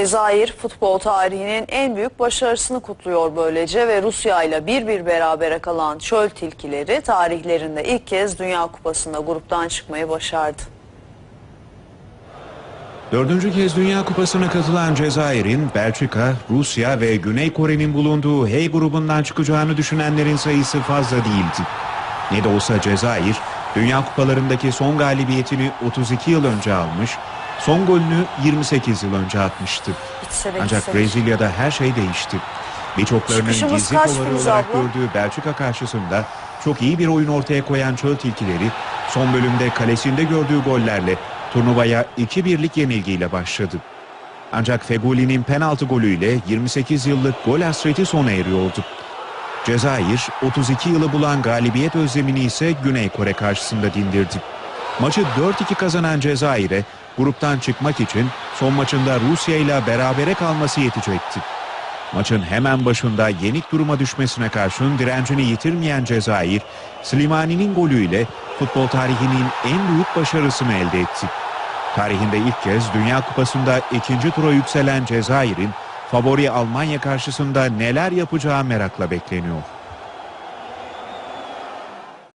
Cezayir futbol tarihinin en büyük başarısını kutluyor böylece ve Rusya ile bir bir berabere kalan çöl tilkileri tarihlerinde ilk kez Dünya Kupası'nda gruptan çıkmayı başardı. Dördüncü kez Dünya Kupası'na katılan Cezayir'in Belçika, Rusya ve Güney Kore'nin bulunduğu H grubundan çıkacağını düşünenlerin sayısı fazla değildi. Ne de olsa Cezayir, Dünya Kupalarındaki son galibiyetini 32 yıl önce almış, son golünü 28 yıl önce atmıştı. İçsene Ancak. Brezilya'da her şey değişti. Birçoklarının gizli Firuze olarak abla? gördüğü Belçika karşısında çok iyi bir oyun ortaya koyan çöl tilkileri son bölümde kalesinde gördüğü gollerle turnuvaya 2-1'lik yenilgiyle başladı. Ancak Feguli'nin penaltı golüyle 28 yıllık gol hasreti sona eriyordu. Cezayir 32 yılı bulan galibiyet özlemini ise Güney Kore karşısında dindirdi. Maçı 4-2 kazanan Cezayir'e gruptan çıkmak için son maçında Rusya ile berabere kalması yetecekti. Maçın hemen başında yenik duruma düşmesine karşın direncini yitirmeyen Cezayir, Slimani'nin golüyle futbol tarihinin en büyük başarısını elde etti. Tarihinde ilk kez Dünya Kupası'nda ikinci tura yükselen Cezayir'in favori Almanya karşısında neler yapacağı merakla bekleniyor.